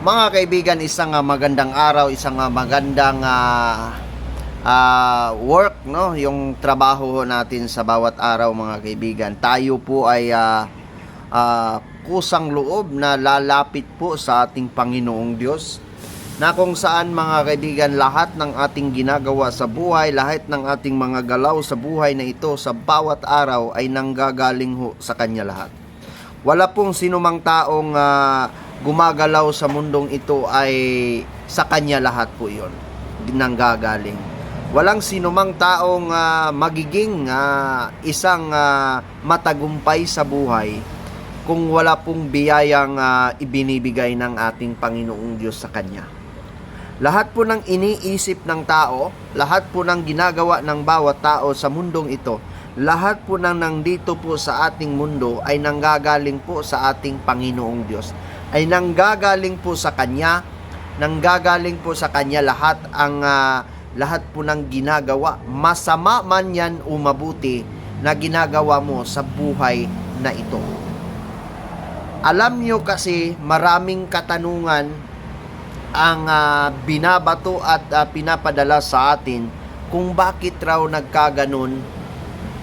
Mga kaibigan, isang ah, magandang araw, isang ah, magandang ah, ah, work, no? Yung trabaho natin sa bawat araw, mga kaibigan. Tayo po ay ah, ah, kusang loob na lalapit po sa ating Panginoong Diyos na kung saan mga kaibigan lahat ng ating ginagawa sa buhay, lahat ng ating mga galaw sa buhay na ito sa bawat araw ay nanggagaling ho sa Kanya lahat. Wala pong sinumang taong ah, gumagalaw sa mundong ito ay sa Kanya lahat po yon nanggagaling. Walang sinumang taong ah, magiging ah, isang ah, matagumpay sa buhay kung wala pong biyayang ah, ibinibigay ng ating Panginoong Diyos sa Kanya. Lahat po ng iniisip ng tao, lahat po ng ginagawa ng bawat tao sa mundong ito, lahat po ng nandito po sa ating mundo ay nanggagaling po sa ating Panginoong Diyos. Ay nanggagaling po sa Kanya, nanggagaling po sa Kanya lahat ang ah, lahat po ng ginagawa, masama man yan o mabuti na ginagawa mo sa buhay na ito. Alam nyo kasi maraming katanungan ang ah, binabato at ah, pinapadala sa atin kung bakit raw nagkaganon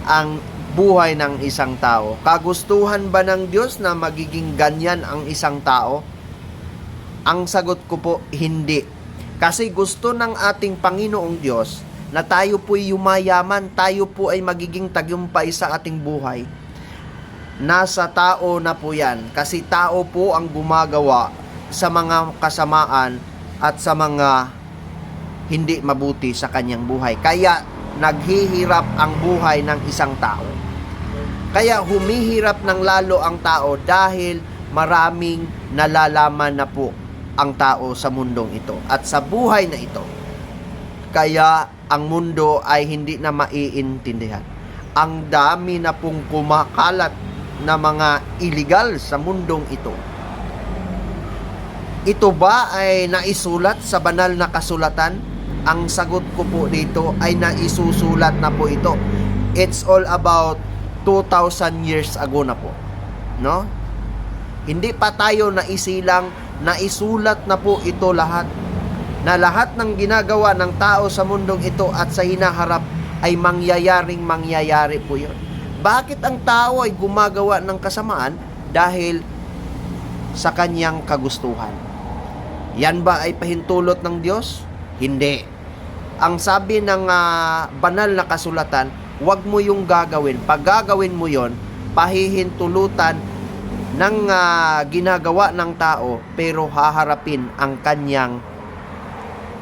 ang buhay ng isang tao. Kagustuhan ba ng Diyos na magiging ganyan ang isang tao? Ang sagot ko po, hindi. Kasi gusto ng ating Panginoong Diyos na tayo po'y yumayaman, tayo po ay magiging tagumpay sa ating buhay. Nasa tao na po yan. Kasi tao po ang gumagawa sa mga kasamaan at sa mga hindi mabuti sa kanyang buhay. Kaya naghihirap ang buhay ng isang tao. Kaya humihirap ng lalo ang tao dahil maraming nalalaman na po ang tao sa mundong ito at sa buhay na ito. Kaya ang mundo ay hindi na maiintindihan. Ang dami na pong kumakalat na mga illegal sa mundong ito. Ito ba ay naisulat sa banal na kasulatan? Ang sagot ko po dito ay naisusulat na po ito. It's all about 2,000 years ago na po. No? Hindi pa tayo naisilang, naisulat na po ito lahat. Na lahat ng ginagawa ng tao sa mundong ito at sa hinaharap ay mangyayaring mangyayari po yun. Bakit ang tao ay gumagawa ng kasamaan? Dahil sa kanyang kagustuhan. Yan ba ay pahintulot ng Diyos? Hindi. Ang sabi ng ah, banal na kasulatan, huwag mo yung gagawin. Pag gagawin mo yon, pahihintulutan ng ah, ginagawa ng tao pero haharapin ang kanyang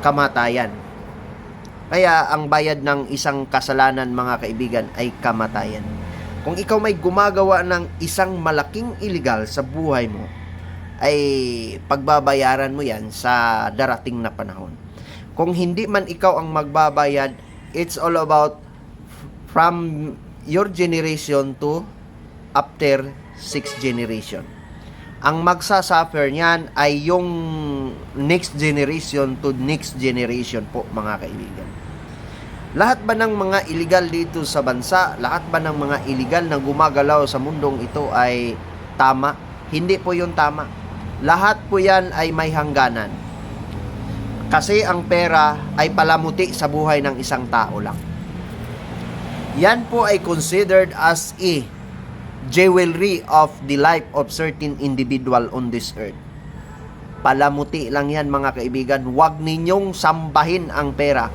kamatayan. Kaya ang bayad ng isang kasalanan mga kaibigan ay kamatayan. Kung ikaw may gumagawa ng isang malaking illegal sa buhay mo, ay pagbabayaran mo yan sa darating na panahon. Kung hindi man ikaw ang magbabayad, it's all about from your generation to after sixth generation. Ang magsasuffer niyan ay yung next generation to next generation po mga kaibigan. Lahat ba ng mga illegal dito sa bansa, lahat ba ng mga illegal na gumagalaw sa mundong ito ay tama? Hindi po yun tama lahat po yan ay may hangganan. Kasi ang pera ay palamuti sa buhay ng isang tao lang. Yan po ay considered as a jewelry of the life of certain individual on this earth. Palamuti lang yan mga kaibigan. Huwag ninyong sambahin ang pera.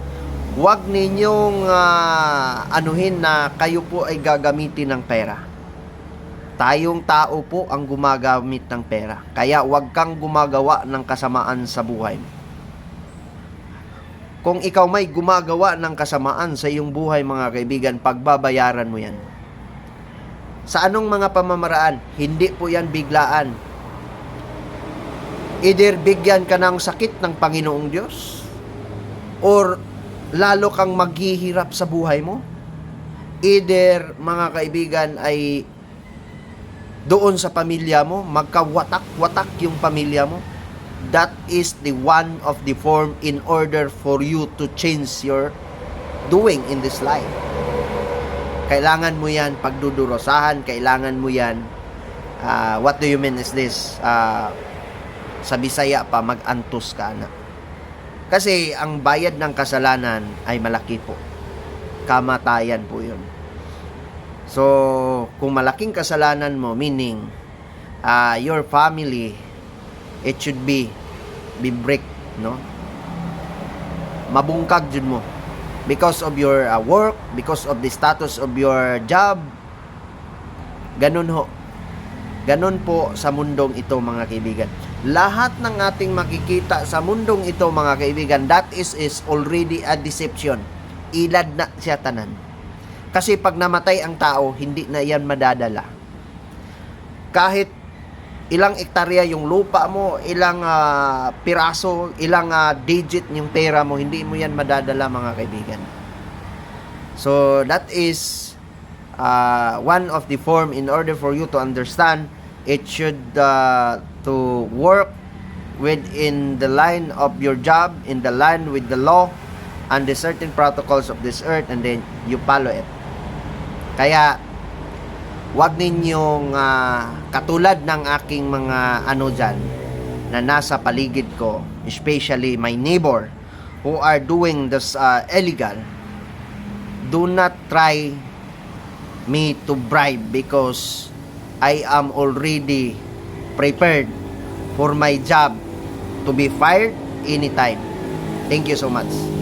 Huwag ninyong ah, anuhin na kayo po ay gagamitin ng pera. Tayong tao po ang gumagamit ng pera. Kaya huwag kang gumagawa ng kasamaan sa buhay mo. Kung ikaw may gumagawa ng kasamaan sa iyong buhay mga kaibigan, pagbabayaran mo yan. Sa anong mga pamamaraan? Hindi po yan biglaan. Either bigyan ka ng sakit ng Panginoong Diyos or lalo kang maghihirap sa buhay mo. Either mga kaibigan ay doon sa pamilya mo, magkawatak-watak yung pamilya mo. That is the one of the form in order for you to change your doing in this life. Kailangan mo yan pagdudurosahan, kailangan mo yan. ah, what do you mean is this? Ah, sa Bisaya pa mag-antos ka na. Kasi ang bayad ng kasalanan ay malaki po. Kamatayan po 'yun. So, kung malaking kasalanan mo, meaning uh, your family, it should be be break, no? Mabungkag jud mo because of your uh, work, because of the status of your job. Ganun ho. Ganun po sa mundong ito mga kaibigan. Lahat ng ating makikita sa mundong ito mga kaibigan, that is is already a deception. Ilad na siya tanan. Kasi pag namatay ang tao, hindi na yan madadala. Kahit ilang ektarya yung lupa mo, ilang ah, piraso, ilang ah, digit yung pera mo, hindi mo yan madadala mga kaibigan. So that is uh, one of the form in order for you to understand it should uh, to work within the line of your job in the line with the law and the certain protocols of this earth and then you follow it kaya wag ninyong ah, katulad ng aking mga ano dyan na nasa paligid ko especially my neighbor who are doing this uh, illegal do not try me to bribe because I am already prepared for my job to be fired anytime. Thank you so much.